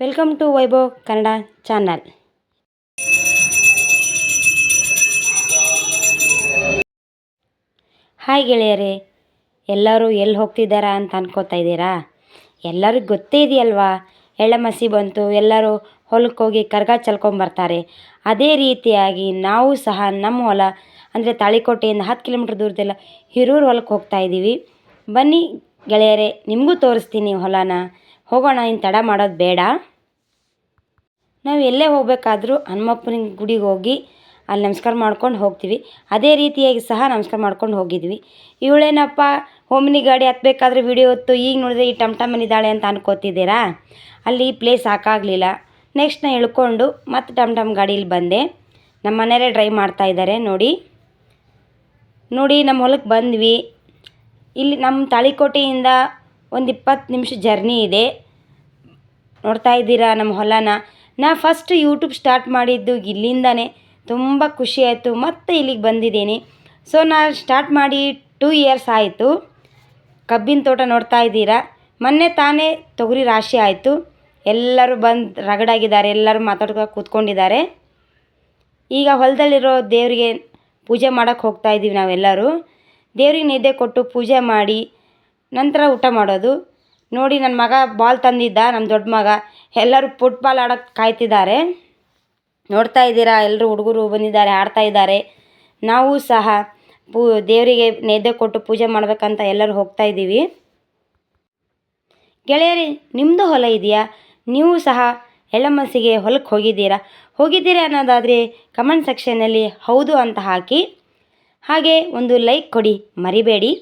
Welcome to Vaibhav Kannada channel. Hi ಗೆಳೆಯರೇ, ಎಲ್ಲರೂ ಎಲ್ಲಿ ಹೋಗ್ತಿದ್ದಾರಾ ಅಂತ ಅನ್ಕೋತಾ ಇದ್ದೀರಾ? ಎಲ್ಲರಿಗೂ ಗೊತ್ತೇ ಇದೆಯಲ್ವಾ? ಎಳ್ಳಮಸಿ ಬಂತು, ಎಲ್ಲರೂ ಹೊಲಕ್ಕೆ ಹೋಗಿ ಕರ್ಗ ಚೆಲ್ಕೊಂಬರ್ತಾರೆ ಅದೇ ರೀತಿಯಾಗಿ ನಾವು ಸಹ ನಮ್ಮ ಹೊಲ, ಅಂದರೆ ತಾಳಿಕೋಟೆಯಿಂದ ಹತ್ತು ಕಿಲೋಮೀಟ್ರ್ ದೂರದೆಲ್ಲ ಹಿರೂರು ಹೊಲಕ್ಕೆ ಹೋಗ್ತಾ ಇದ್ದೀವಿ ಬನ್ನಿ ಗೆಳೆಯರೇ, ನಿಮಗೂ ತೋರಿಸ್ತೀನಿ ಹೊಲನ. ಹೋಗೋಣ ಇನ್ನು ತಡ ಮಾಡೋದು ಬೇಡ. ನಾವು ಎಲ್ಲೇ ಹೋಗಬೇಕಾದ್ರೂ ಹನುಮಪ್ಪನ ಗುಡಿಗೆ ಹೋಗಿ ಅಲ್ಲಿ ನಮಸ್ಕಾರ ಮಾಡ್ಕೊಂಡು ಹೋಗ್ತೀವಿ. ಅದೇ ರೀತಿಯಾಗಿ ಸಹ ನಮಸ್ಕಾರ ಮಾಡ್ಕೊಂಡು ಹೋಗಿದ್ವಿ. ಇವಳೇನಪ್ಪ, ಹೋಮಿನಿ ಗಾಡಿ ಹತ್ತಬೇಕಾದ್ರೆ ವಿಡಿಯೋ ಹೊತ್ತು ಈಗ ನೋಡಿದ್ರೆ ಈ ಟಮ್ ಟಮ್ ಇದ್ದಾಳೆ ಅಂತ ಅನ್ಕೋತಿದ್ದೀರಾ? ಅಲ್ಲಿ ಪ್ಲೇಸ್ ಹಾಕಾಗಲಿಲ್ಲ ನೆಕ್ಸ್ಟ್ ನಾನು ಇಳ್ಕೊಂಡು ಮತ್ತೆ ಟಮ್ ಟಮ್ ಗಾಡೀಲಿ ಬಂದೆ. ನಮ್ಮ ಮನೆಯವರೇ ಡ್ರೈವ್ ಮಾಡ್ತಾ ಇದ್ದಾರೆ ನೋಡಿ. ನೋಡಿ ನಮ್ಮ ಹೊಲಕ್ಕೆ ಬಂದ್ವಿ. ಇಲ್ಲಿ ನಮ್ಮ ತಾಳಿಕೋಟೆಯಿಂದ ಒಂದು ಇಪ್ಪತ್ತು ನಿಮಿಷ ಜರ್ನಿ ಇದೆ. ನೋಡ್ತಾ ಇದ್ದೀರಾ ನಮ್ಮ ಹೊಲನ? ನಾ ಫಸ್ಟ್ ಯೂಟ್ಯೂಬ್ ಸ್ಟಾರ್ಟ್ ಮಾಡಿದ್ದು ಇಲ್ಲಿಂದನೇ. ತುಂಬ ಖುಷಿ ಆಯಿತು, ಮತ್ತೆ ಇಲ್ಲಿಗೆ ಬಂದಿದ್ದೀನಿ. ಸೊ ನಾನು ಸ್ಟಾರ್ಟ್ ಮಾಡಿ ಟೂ ಇಯರ್ಸ್ ಆಯಿತು. ಕಬ್ಬಿನ ತೋಟ ನೋಡ್ತಾ ಇದ್ದೀರಾ? ಮೊನ್ನೆ ತಾನೇ ತೊಗರಿ ರಾಶಿ ಆಯಿತು. ಎಲ್ಲರೂ ಬಂದು ರಗಡಾಗಿದ್ದಾರೆ, ಎಲ್ಲರೂ ಮಾತಾಡ್ಕೊಂಡು ಕೂತ್ಕೊಂಡಿದ್ದಾರೆ. ಈಗ ಹೊಲದಲ್ಲಿರೋ ದೇವರಿಗೆ ಪೂಜೆ ಮಾಡೋಕ್ಕೆ ಹೋಗ್ತಾ ಇದ್ದೀವಿ ನಾವೆಲ್ಲರೂ. ದೇವ್ರಿಗೆ ನಿದ್ದೆ ಕೊಟ್ಟು ಪೂಜೆ ಮಾಡಿ ನಂತರ ಊಟ ಮಾಡೋದು. ನೋಡಿ ನನ್ನ ಮಗ ಬಾಲ್ ತಂದಿದ್ದ ನಮ್ಮ ದೊಡ್ಡ ಮಗ. ಎಲ್ಲರೂ ಫುಟ್ಬಾಲ್ ಆಡೋಕ್ಕೆ ಕಾಯ್ತಿದ್ದಾರೆ. ನೋಡ್ತಾ ಇದ್ದೀರಾ ಎಲ್ಲರೂ ಹುಡುಗರು ಬಂದಿದ್ದಾರೆ, ಆಡ್ತಾ ಇದ್ದಾರೆ. ನಾವು ಸಹ ಪೂ, ದೇವರಿಗೆ ನೆದ್ದೆ ಕೊಟ್ಟು ಪೂಜೆ ಮಾಡಬೇಕಂತ ಎಲ್ಲರೂ ಹೋಗ್ತಾ ಇದ್ದೀವಿ. ಗೆಳೆಯರಿ ನಿಮ್ಮದು ಹೊಲ ಇದೆಯಾ? ನೀವು ಸಹ ಎಳ್ಳಮಸಿಗೆ ಹೊಲಕ್ಕೆ ಹೋಗಿದ್ದೀರಾ? ಹೋಗಿದ್ದೀರಾ ಅನ್ನೋದಾದರೆ ಕಮೆಂಟ್ ಸೆಕ್ಷನಲ್ಲಿ ಹೌದು ಅಂತ ಹಾಕಿ. ಹಾಗೆ ಒಂದು ಲೈಕ್ ಕೊಡಿ, ಮರಿಬೇಡಿ.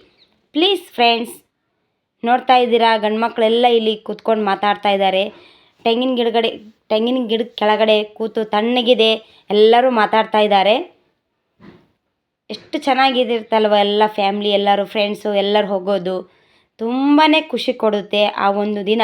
ಪ್ಲೀಸ್ ಫ್ರೆಂಡ್ಸ್ ನೋಡ್ತಾ ಇದ್ದೀರಾ? ಗಂಡು ಮಕ್ಕಳೆಲ್ಲ ಇಲ್ಲಿ ಕೂತ್ಕೊಂಡು ಮಾತಾಡ್ತಾ ಇದ್ದಾರೆ. ತೆಂಗಿನ ಗಿಡಗಡೆ, ತೆಂಗಿನ ಗಿಡದ ಕೆಳಗಡೆ ಕೂತು ತಣ್ಣಗಿದೆ. ಎಲ್ಲರೂ ಮಾತಾಡ್ತಾ ಇದ್ದಾರೆ. ಎಷ್ಟು ಚೆನ್ನಾಗಿದಿರ್ತಲ್ವ ಎಲ್ಲ ಫ್ಯಾಮ್ಲಿ, ಎಲ್ಲರೂ ಫ್ರೆಂಡ್ಸು ಎಲ್ಲರೂ ಹೋಗೋದು. ತುಂಬಾ ಖುಷಿ ಕೊಡುತ್ತೆ ಆ ಒಂದು ದಿನ.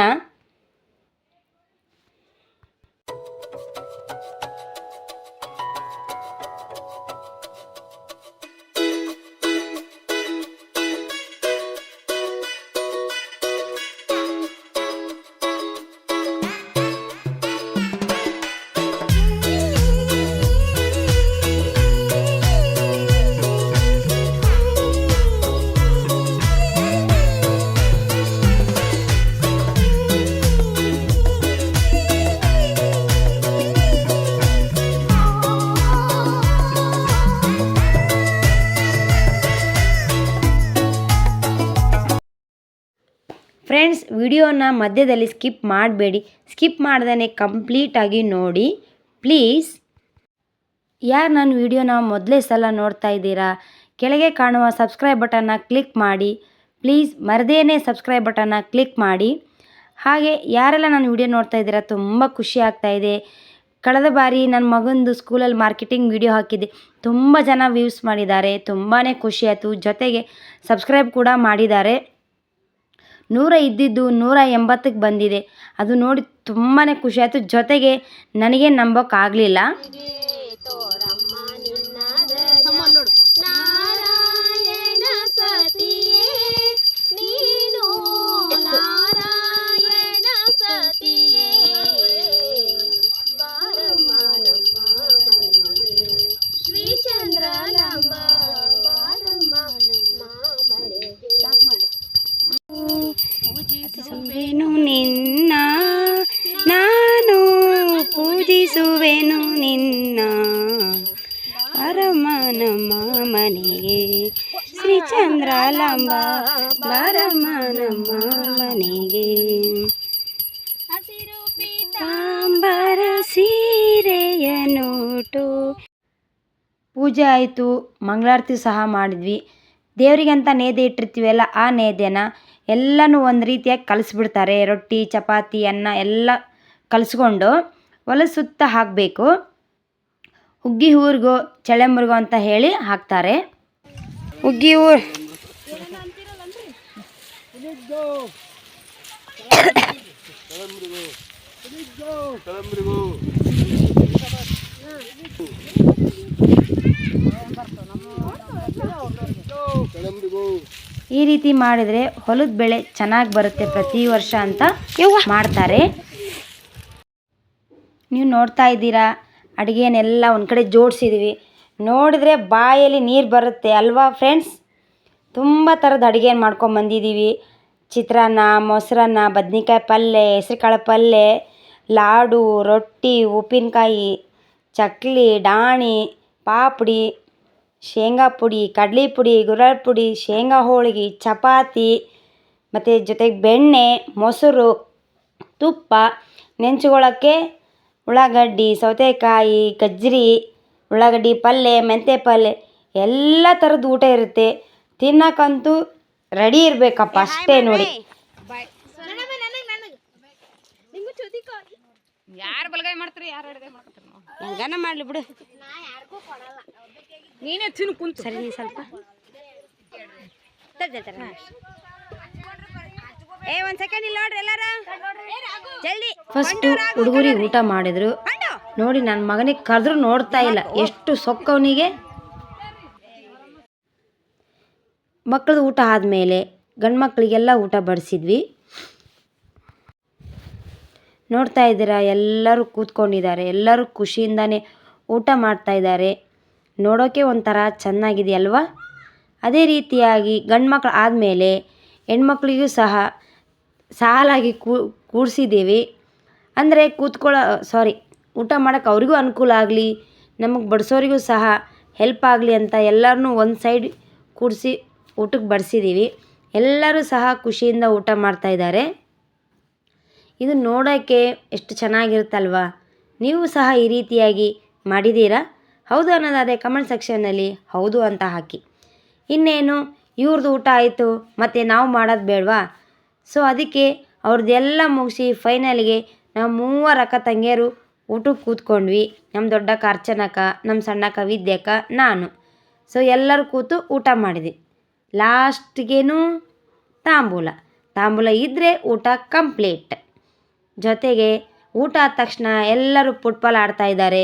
ಫ್ರೆಂಡ್ಸ್ ವಿಡಿಯೋನ ಮಧ್ಯದಲ್ಲಿ ಸ್ಕಿಪ್ ಮಾಡಬೇಡಿ. ಸ್ಕಿಪ್ ಮಾಡ್ದೇ ಕಂಪ್ಲೀಟಾಗಿ ನೋಡಿ. ಪ್ಲೀಸ್ ಯಾರು ನನ್ನ ವಿಡಿಯೋನ ಮೊದಲೇ ಸಲ ನೋಡ್ತಾ ಇದ್ದೀರಾ? ಕೆಳಗೆ ಕಾಣುವ ಸಬ್ಸ್ಕ್ರೈಬ್ ಬಟನ್ನ ಕ್ಲಿಕ್ ಮಾಡಿ. ಪ್ಲೀಸ್ ಮರದೇನೆ ಸಬ್ಸ್ಕ್ರೈಬ್ ಬಟನ್ನ ಕ್ಲಿಕ್ ಮಾಡಿ. ಹಾಗೆ ಯಾರೆಲ್ಲ ನಾನು ವಿಡಿಯೋ ನೋಡ್ತಾ ಇದ್ದೀರಾ, ತುಂಬ ಖುಷಿ ಆಗ್ತಾ ಇದೆ. ಕಳೆದ ಬಾರಿ ನನ್ನ ಮಗಂದು ಸ್ಕೂಲಲ್ಲಿ ಮಾರ್ಕೆಟಿಂಗ್ ವಿಡಿಯೋ ಹಾಕಿದ್ದೆ. ತುಂಬ ಜನ ವ್ಯೂಸ್ ಮಾಡಿದ್ದಾರೆ. ತುಂಬಾ ಖುಷಿ ಆಯಿತು. ಜೊತೆಗೆ ಸಬ್ಸ್ಕ್ರೈಬ್ ಕೂಡ ಮಾಡಿದ್ದಾರೆ. ನೂರ ಇದ್ದಿದ್ದು ನೂರ ಎಂಬತ್ತಕ್ಕೆ ಬಂದಿದೆ. ಅದು ನೋಡಿ ತುಂಬಾ ಖುಷಿ ಆಯಿತು. ಜೊತೆಗೆ ನನಗೆ ನಂಬೋಕ್ಕಾಗಲಿಲ್ಲ. ಪರಮ ನಮ್ಮ ಮನೆಗೆ. ಶ್ರೀ ಚಂದ್ರಾಲಂಬ ಬಾರಮ್ಮ ನಮ್ಮ ಮನೆಗೆ. ತಾಂಬರ ಸೀರೆಯ ನೋಟು ಪೂಜೆ ಆಯಿತು ಮಂಗಳಾರತಿ ಸಹ ಮಾಡಿದ್ವಿ. ದೇವರಿಗೆ ಅಂತ ನೇದೆ ಇಟ್ಟಿರ್ತೀವಲ್ಲ ಆ ನೇದೆನ ಎಲ್ಲನೂ ಒಂದು ರೀತಿಯಾಗಿ ಕಲಿಸ್ಬಿಡ್ತಾರೆ. ರೊಟ್ಟಿ ಚಪಾತಿ ಅನ್ನ ಎಲ್ಲ ಕಲಿಸ್ಕೊಂಡು ಹೊಲ ಸುತ್ತ ಹಾಕಬೇಕು. ಹುಗ್ಗಿ ಊರಿಗೋ ಚಳೆಮುರ್ಗೋ ಅಂತ ಹೇಳಿ ಹಾಕ್ತಾರೆ. ಹುಗ್ಗಿ ಊರು ಈ ರೀತಿ ಮಾಡಿದರೆ ಹೊಲದ ಬೆಳೆ ಚೆನ್ನಾಗಿ ಬರುತ್ತೆ ಪ್ರತಿ ವರ್ಷ ಅಂತ ಮಾಡ್ತಾರೆ. ನೀವು ನೋಡ್ತಾ ಇದ್ದೀರಾ? ಅಡುಗೆನೆಲ್ಲ ಒಂದು ಕಡೆ ಜೋಡಿಸಿದ್ವಿ. ನೋಡಿದ್ರೆ ಬಾಯಲ್ಲಿ ನೀರು ಬರುತ್ತೆ ಅಲ್ವಾ ಫ್ರೆಂಡ್ಸ್ ತುಂಬ ಥರದ ಅಡುಗೆ ಮಾಡ್ಕೊಂಬಂದಿದ್ದೀವಿ ಚಿತ್ರಾನ್ನ, ಮೊಸರನ್ನ, ಬದ್ನಿಕಾಯಿ ಪಲ್ಯ ಹೆಸ್ರುಕಾಳು ಪಲ್ಯ ಲಾಡು, ರೊಟ್ಟಿ, ಉಪ್ಪಿನಕಾಯಿ, ಚಕ್ಲಿ, ಡಾಣಿ, ಪಾಪಡಿ, ಶೇಂಗಾ ಪುಡಿ, ಕಡ್ಲೆ ಪುಡಿ ಗುರಳ್ ಪುಡಿ, ಶೇಂಗಾ ಹೋಳಿಗೆ, ಚಪಾತಿ, ಮತ್ತು ಜೊತೆಗೆ ಬೆಣ್ಣೆ, ಮೊಸರು, ತುಪ್ಪ ನೆಂಚ್ಕೊಳ್ಳೋಕ್ಕೆ ಉಳ್ಳಾಗಡ್ಡಿ ಸೌತೆಕಾಯಿ ಗಜ್ಜರಿ ಉಳ್ಳಾಗಡ್ಡಿ ಪಲ್ಯ ಮೆಂತ್ಯ ಪಲ್ಯ ಎಲ್ಲ ಥರದ ಊಟ ಇರುತ್ತೆ. ತಿನ್ನಕ್ಕಂತೂ ರೆಡಿ ಇರಬೇಕಪ್ಪ ಅಷ್ಟೇ ನೋಡಿ. ಯಾರು ಬಲಗೈ ಮಾಡ್ತೀರಿ ಯಾರು ಎಡಗೈ ಮಾಡ್ಕೊತೀರಿ ನಾವು ಹೆಂಗನ ಮಾಡಲಿ ಬಿಡು. ನೀನೇ ತಿನ್ನು ಕುಂತು. ಸರಿ ನೀ ಸ್ವಲ್ಪ. ಏ ಒಂದು ಸೆಕೆಂಡ್ ಇಲ್ಲಿ ನೋಡ್ರಿ ಎಲ್ಲಾರ. ಜಲ್ದಿ. ಫಸ್ಟ್ ಹುಡುಗರಿಗೆ ಊಟ ಮಾಡಿದ್ರು. ನೋಡಿ ನನ್ನ ಮಗನಿಗೆ ಕರೆದ್ರು ನೋಡ್ತಾ ಇಲ್ಲ. ಎಷ್ಟು ಸೊಕ್ಕವನಿಗೆ. ಮಕ್ಕಳದು ಊಟ ಆದಮೇಲೆ ಗಂಡು ಮಕ್ಕಳಿಗೆಲ್ಲ ಊಟ ಬಡಿಸಿದ್ವಿ. ನೋಡ್ತಾ ಇದ್ದೀರಾ? ಎಲ್ಲರೂ ಕೂತ್ಕೊಂಡಿದ್ದಾರೆ. ಎಲ್ಲರೂ ಖುಷಿಯಿಂದಾನೆ ಊಟ ಮಾಡ್ತಾ ಇದ್ದಾರೆ. ನೋಡೋಕ್ಕೆ ಒಂಥರ ಚೆನ್ನಾಗಿದೆಯಲ್ವಾ? ಅದೇ ರೀತಿಯಾಗಿ ಗಂಡು ಮಕ್ಕಳು ಆದಮೇಲೆ ಹೆಣ್ಮಕ್ಳಿಗೂ ಸಹ ಸಾಲಾಗಿ ಕೂಡಿಸಿದ್ದೀವಿ ಅಂದರೆ ಕೂತ್ಕೊಳ್ಳೋ ಸಾರಿ ಊಟ ಮಾಡೋಕೆ ಅವರಿಗೂ ಅನುಕೂಲ ಆಗಲಿ, ನಮಗೆ ಬಡಿಸೋರಿಗೂ ಸಹ ಹೆಲ್ಪ್ ಆಗಲಿ ಅಂತ ಎಲ್ಲರನ್ನೂ ಒಂದು ಸೈಡ್ ಕೂಡಿಸಿ ಊಟಕ್ಕೆ ಬಡಿಸಿದ್ದೀವಿ. ಎಲ್ಲರೂ ಸಹ ಖುಷಿಯಿಂದ ಊಟ ಮಾಡ್ತಾಯಿದ್ದಾರೆ ಇದು ನೋಡೋಕ್ಕೆ ಎಷ್ಟು ಚೆನ್ನಾಗಿರುತ್ತಲ್ವ? ನೀವು ಸಹ ಈ ರೀತಿಯಾಗಿ ಮಾಡಿದ್ದೀರಾ? ಹೌದು ಅನ್ನೋದಾದರೆ ಕಮೆಂಟ್ ಸೆಕ್ಷನ್ನಲ್ಲಿ ಹೌದು ಅಂತ ಹಾಕಿ. ಇನ್ನೇನು ಇವ್ರದ್ದು ಊಟ ಆಯಿತು, ಮತ್ತು ನಾವು ಮಾಡೋದು ಬೇಡವಾ? ಸೊ ಅದಕ್ಕೆ ಅವ್ರದ್ದೆಲ್ಲ ಮುಗಿಸಿ ಫೈನಲ್ಗೆ ನಾವು ಮೂವರು ಅಕ್ಕ ತಂಗಿಯರು ಊಟಕ್ಕೆ ಕೂತ್ಕೊಂಡ್ವಿ. ನಮ್ಮ ದೊಡ್ಡಕ್ಕ ಅರ್ಚನಕ್ಕ, ನಮ್ಮ ಸಣ್ಣಕ್ಕ ವಿದ್ಯಕ್ಕ, ನಾನು. ಸೊ ಎಲ್ಲರೂ ಕೂತು ಊಟ ಮಾಡಿದೆ ಲಾಸ್ಟ್ಗೇನು ತಾಂಬೂಲ. ತಾಂಬೂಲ ಇದ್ದರೆ ಊಟ ಕಂಪ್ಲೀಟ್. ಜೊತೆಗೆ ಊಟ ಆದ ತಕ್ಷಣ ಎಲ್ಲರೂ ಫುಟ್ಬಾಲ್ ಆಡ್ತಾ ಇದ್ದಾರೆ.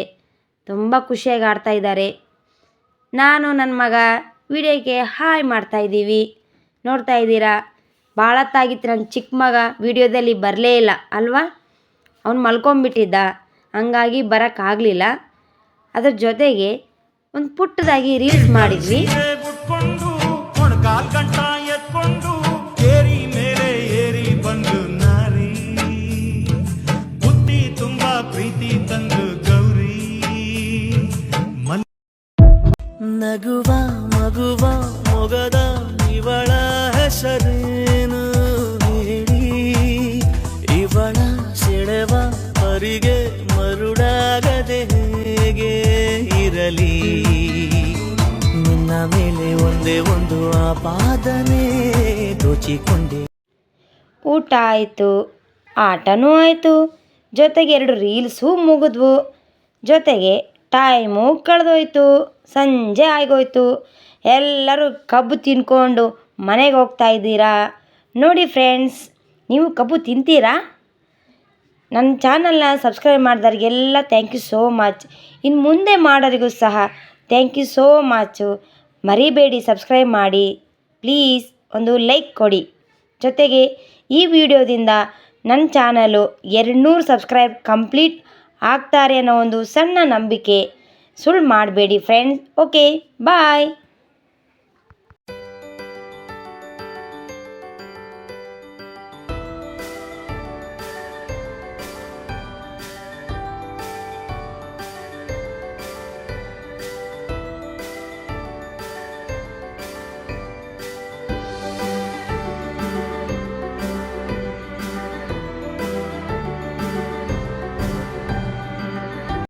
ತುಂಬ ಖುಷಿಯಾಗಿ ಆಡ್ತಾ ಇದ್ದಾರೆ. ನಾನು ನನ್ನ ಮಗ ವಿಡಿಯೋಗೆ ಹಾಯ್ ಮಾಡ್ತಾ ಇದ್ದೀವಿ. ನೋಡ್ತಾ ಇದ್ದೀರಾ? ಭಾಳತ್ತಾಗಿತ್ತು ನನ್ನ ಚಿಕ್ಕ ಮಗ, ವೀಡಿಯೋದಲ್ಲಿ ಬರಲೇ ಇಲ್ಲ, ಅಲ್ವಾ? ಅವ್ನು ಮಲ್ಕೊಂಬಿಟ್ಟಿದ್ದ. ಹಂಗಾಗಿ ಬರೋಕ್ಕಾಗಲಿಲ್ಲ ಅದ್ರ ಜೊತೆಗೆ ಒಂದು ಪುಟ್ಟದಾಗಿ ರೀಲ್ಸ್ ಮಾಡಿದ್ವಿ. ನಗುವ, ಮಗುವ ಮೊಗದ ಇವಳ ಹೆಸರೇನು ಹೇಳಿ. ಇವಳ ಸೆಳೆವ ಪರಿಗೆ ಮರುಡಾಗದೆ ಹೇಗೆ ಇರಲಿ. ನಿನ್ನ ಮೇಲೆ ಒಂದೇ ಒಂದು ಆಪಾದನೆ ದೋಚಿಕೊಂಡೆ. ಊಟ ಆಯಿತು, ಆಟನೂ ಆಯಿತು, ಜೊತೆಗೆ ಎರಡು ರೀಲ್ಸು ಮುಗಿದ್ವು. ಜೊತೆಗೆ ಟೈಮು ಕಳೆದೋಯ್ತು, ಸಂಜೆ ಆಗೋಯ್ತು. ಎಲ್ಲರೂ ಕಬ್ಬು ತಿನ್ಕೊಂಡು ಮನೆಗೆ ಹೋಗ್ತಾ ಇದ್ದೀರಾ? ನೋಡಿ ಫ್ರೆಂಡ್ಸ್ ನೀವು ಕಬ್ಬು ತಿಂತೀರಾ? ನನ್ನ ಚಾನಲ್ನ ಸಬ್ಸ್ಕ್ರೈಬ್ ಮಾಡಿದವ್ರಿಗೆಲ್ಲ ಥ್ಯಾಂಕ್ ಯು ಸೋ ಮಚ್ ಇನ್ನು ಮುಂದೆ ಮಾಡೋರಿಗೂ ಸಹ ಥ್ಯಾಂಕ್ ಯು ಸೋ ಮಚ್ ಮರಿಬೇಡಿ ಸಬ್ಸ್ಕ್ರೈಬ್ ಮಾಡಿ. ಪ್ಲೀಸ್ ಒಂದು ಲೈಕ್ ಕೊಡಿ. ಜೊತೆಗೆ ಈ ವಿಡಿಯೋದಿಂದ ನನ್ನ ಚಾನಲು ಎರಡುನೂರು ಸಬ್ಸ್ಕ್ರೈಬ್ ಕಂಪ್ಲೀಟ್ ಆಗ್ತಾರೆ ಅನ್ನೋ ಒಂದು ಸಣ್ಣ ನಂಬಿಕೆ ಸುಳ್ಳು ಮಾಡಬೇಡಿ ಫ್ರೆಂಡ್ಸ್ ಓಕೆ ಬಾಯ್